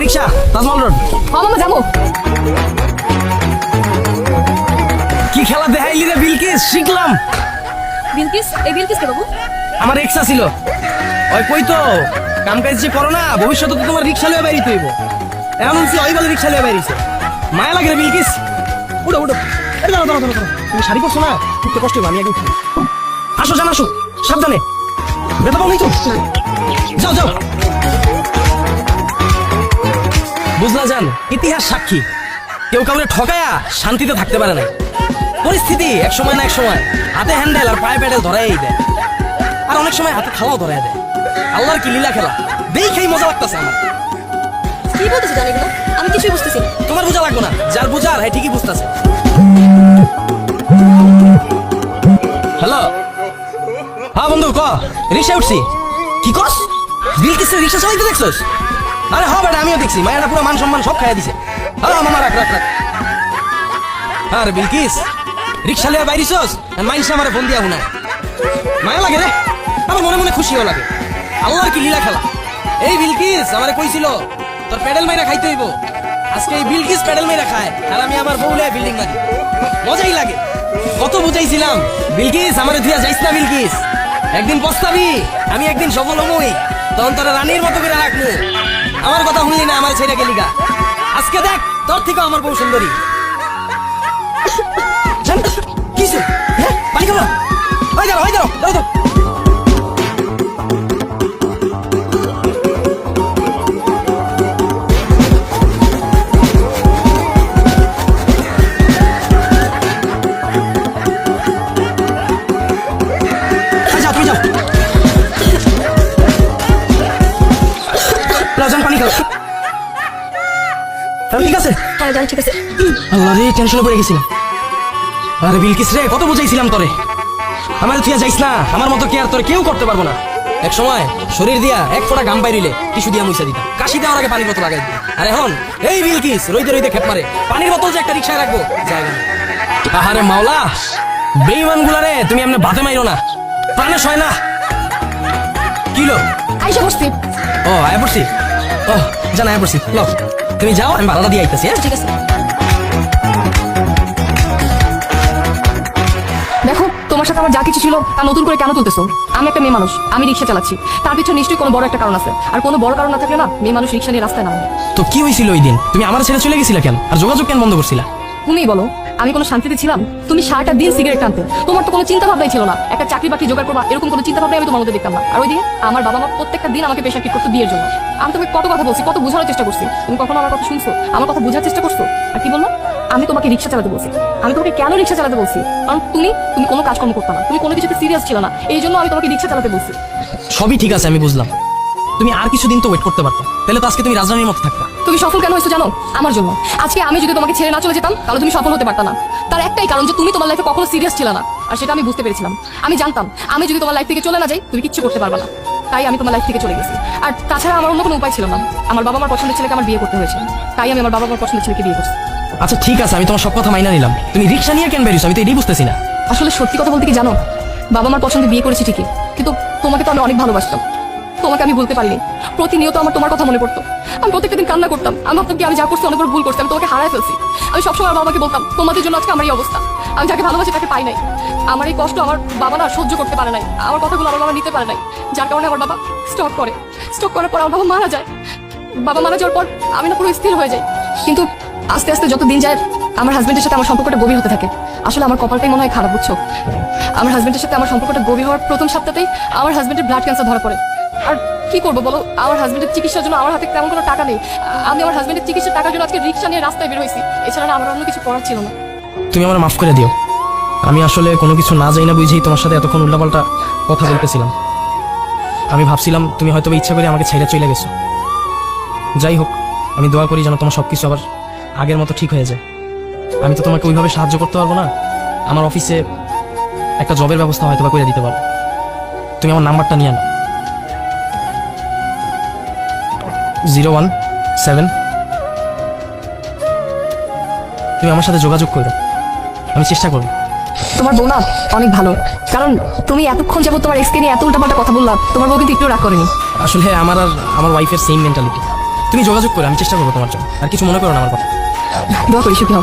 রিক্সা Taj Mahal road. হ্যাঁ মামা যাব। কি খেলা দেখাইলি রে বিলকিস? শিখলাম। বিলকিস এই বিলকিস কে বাবু? আমার এক্সা ছিল। ওই কই তো? কাম কাজ যে করো না ভবিষ্যতে তো তোমার রিক্সা লয়ে বাইরিতে হইব। এমন কি ওই বলে রিক্সা লয়ে বাইরিছে মায়া লাগে রে বিলকিস। উঠো উঠো। দাঁড়াও দাঁড়াও দাঁড়াও। তুমি শাড়ি পরছো না? উঠতে কষ্ট হবে আমি আগে উঠি আসো জান আসো। সাবধানে। বেতা পাও নাই তো? যাও যাও। বুঝলা যান ইতিহাস সাক্ষী। কেউ কাউকে ঠকায়া শান্তিতে থাকতে পারে না। পরিস্থিতি এক সময় না এক সময়। হাতে হ্যান্ডেল আর পায়ে প্যাডেল ধরাই দেয়। আর অনেক সময় হাতে থালাও ধরাই দেয়। আল্লাহর কি লীলা খেলা? দেখেই মজা লাগতেছে আমার। কি বলতেছো জানি না আমি কিছুই বুঝতেছি তোমার বোঝা লাগবে না। যার বোঝার হ্যাঁ ঠিকই বুঝতেছে। হ্যালো? হ্যাঁ বন্ধু ক? রিক্সা উঠছি। কি কস বিলকিসের রিক্সা চালাইতে দেখছস? আরে হ্যাঁ বেটা, আমিও দেখছি। মায়েরা পুরো মান সম্মান সব খাইয়া দিছে। হ্যাঁ মামা, রাখ রাখ রাখ। আরে বিলকিস, রিক্সা লিয়া বাইরিছস? মাইনসে আমারে ফোন দিয়া হুনা মায়া লাগে রে? আমার মনে মনে খুশিও লাগে। আল্লাহর কি লীলা খেলা। এই বিলকিস, আমারে কইছিল, তোর প্যাডেল মাইরা খাইতে হইব। আজকে এই বিলকিস প্যাডেল মাইরা খায়, আর আমি আমার বউলে বিল্ডিং মারি মজাই লাগে। কত বুঝাইছিলাম, বিলকিস, আমারে ধুয়া যাইস না বিলকিস। একদিন পস্তাবি, আমি একদিন সফল হমই তখন তোরা রানীর মতো করে রাখব। আমার কথা শুনলি না, আমার ছেড়ে গেলি আজকে দেখ, তোর থেকে আমার বউ সুন্দরী। কিছু হ্যাঁ পানি খাব হয়ে যাও হয়ে দাঁড়াও তাহলে ঠিক আছে। হ্যাঁ জান ঠিক আছে। আল্লাহ রে টেনশনে পড়ে গেছিলাম। আরে বিলকিস রে কত বুঝাইছিলাম তোরে। আমার তুই যাইস না আমার মতো কি আর তোর কেউ করতে পারব না। এক সময় শরীর দিয়া এক ফোঁটা গাম বাইরিলে টিস্যু দিয়া মুইসা দিতাম। কাশি দেওয়ার আগে পানির বোতল লাগাই দিতাম। আর এখন এই বিলকিস রইতে রইতে খেপ মারে। পানির বোতল যে একটা রিক্সায় রাখব জায়গা আহারে মাওলা বেইমান গুলারে তুমি এমনি ভাতে মাইরো না। প্রাণে সয় না। কিলো আইসা বসছি ও আয় পড়ছি? ও জানা আয় পড়ছি। লো তুমি যাও আমি ভাড়াটা দিয়ে আইতেছি হ্যাঁ? ঠিক আছে। দেখো তোমার সাথে আমার যা কিছু ছিল তা নতুন করে কেন তুলতেছো? আমি একটা মেয়ে মানুষ আমি রিক্সা চালাচ্ছি। তার পিছনে নিশ্চয়ই কোনো বড় একটা কারণ আছে। আর কোনো বড় কারণ না থাকলে না মেয়ে মানুষ রিক্সা নিয়ে রাস্তায় নামে। তো কি হয়েছিল ওই দিন? তুমি আমার ছেড়ে চলে গেছিলা কেন? আর যোগাযোগ কেন বন্ধ করছিলা? তুমিই বলো, আমি কোনো শান্তিতে ছিলাম? তুমি সারাটা দিন সিগারেট টানতে। তোমার তো কোনো চিন্তা ভাবনাই ছিল না। একটা চাকরি বাকরি জোগাড় করবা, এরকম কোনো চিন্তা ভাবনাই আমি তোমার মধ্যে দেখতাম না। আর ওইদিকে আমার বাবা মা প্রত্যেকটা দিন আমাকে পেশা কিট করতে বিয়ের জন্য। আমি তোমাকে কত কথা বলছি, কত বোঝানোর চেষ্টা করছি। তুমি কখনো আমার কথা শুনছো? আমার কথা বোঝার চেষ্টা করছ? আর কি বলল? আমি তোমাকে রিক্সা চালাতে বলছি। আমি তোমাকে কেন রিক্সা চালাতে বলছি? কারণ তুমি তুমি কোনো কাজকর্ম করতে না। তুমি কোনো কিছুতে সিরিয়াস ছিল না। এই জন্য আমি তোমাকে রিক্সা চালাতে বলছি। সবই ঠিক আছে, আমি বুঝলাম। তুমি আর কিছুদিন তো ওয়েট করতে পারতো। তাহলে তো আজকে তুমি রাজধানীর মতো থাকতা। তুমি সফল কেন হয়েছো জানো? আমার জন্য। আজকে আমি যদি তোমাকে ছেড়ে না চলে যেতাম তাহলে তুমি সফল হতে পারতা না। তার একটাই কারণ যে তুমি তোমার লাইফে কখনো সিরিয়াস ছিল না। আর সেটা আমি বুঝতে পেরেছিলাম। আমি জানতাম আমি যদি তোমার লাইফ থেকে চলে না যাই তুমি কিচ্ছু করতে পারবে না। তাই আমি তোমার লাইফ থেকে চলে গেছি। আর তাছাড়া আমার অন্য কোনো উপায় ছিল না। আমার বাবা আমার পছন্দের ছেলেকে আমার বিয়ে করতে হয়েছে। তাই আমি আমার বাবা আমার পছন্দের ছেলেকে বিয়ে করছি। আচ্ছা ঠিক আছে আমি তোমার সব কথা মাইনা নিলাম। তুমি রিক্সা নিয়ে কেন বেরিয়েছো? আমি তো এটাই বুঝতেছি না। আসলে সত্যি কথা বলতে কি জানো? বাবা আমার পছন্দে বিয়ে করেছি ঠিকই। কিন্তু তোমাকে তো আমি অনেক ভালোবাসতাম। তোমাকে আমি বলতে পারিনি প্রতিনিয়ত আমার তোমার কথা মনে পড়তো। আমি প্রত্যেকটা দিন কান্না করতাম। আমি ভাবতাম কি আমি যা করছি অনেক বড় ভুল করছি, আমি তোমাকে হারায় ফেলছি। আমি সবসময় আমার বাবাকে বলতাম, তোমাদের জন্য আজকে আমার এই অবস্থা। আমি যাকে ভালোবাসি তাকে পাই নাই। আমার এই কষ্ট আমার বাবা না সহ্য করতে পারে নাই। আমার কথাগুলো আমার বাবা নিতে পারে নাই। যার কারণে আমার বাবা স্টক করে। স্টক করার পর আমার বাবা মারা যায়। বাবা মারা যাওয়ার পর আমি না পুরো স্থির হয়ে যাই। কিন্তু আস্তে আস্তে যত দিন যায়, আমার হাজবেন্ডের সাথে আমার সম্পর্কটা গভীর হতে থাকে। আসলে আমার কপালটাই মনে হয় খারাপ, বুঝছ? আমার হাজবেন্ডের সাথে আমার সম্পর্কটা গভীর হওয়ার প্রথম সপ্তাহতেই আমার হাজবেন্ডের ব্লাড ক্যান্সার ধরা পড়ে। আর কি করব বলো? আমার হাজবেন্ডের চিকিৎসার জন্য আমার হাতে তেমন কোনো টাকা নেই। আমি আমার হাজবেন্ডের চিকিৎসার টাকার জন্য আজকে রিক্সা নিয়ে রাস্তায় বের হয়েছি। এছাড়া না আমার অন্য কিছু করার ছিল না। তুমি আমার মাফ করে দিও। আমি আসলে কোনো কিছু না যাই না বুঝেই তোমার সাথে এতক্ষণ উল্টাপাল্টা কথা বলতেছিলাম। আমি ভাবছিলাম তুমি হয়তো ইচ্ছা করে আমাকে ছেড়ে চলে গেছো। যাই হোক, আমি দোয়া করি যেন তোমার সব কিছু আবার আগের মতো ঠিক হয়ে যায়। আমি তো তোমাকে ওইভাবে সাহায্য করতে পারব না। আমার অফিসে একটা জবের ব্যবস্থা হয়তো বা করে দিতে পারব। তুমি আমার নাম্বারটা নিয়ে নাও। Zero one seven. তুমি আমার সাথে যোগাযোগ করো। আমি চেষ্টা করব। তোমার বউ না অনেক ভালো। কারণ তুমি এতক্ষণ যাব তোমার এক্সকে নিয়ে এত উল্টাপাল্টা কথা বললাম তোমার বউ কিন্তু একটু রাগ করেনি। আসলে আমার আর আমার ওয়াইফের সেম মেন্টালিটি তুমি যোগাযোগ করো আমি চেষ্টা করব তোমার জন্য। আর কিছু মনে করো না আমার কথা। দোয়া করি সুখী হও।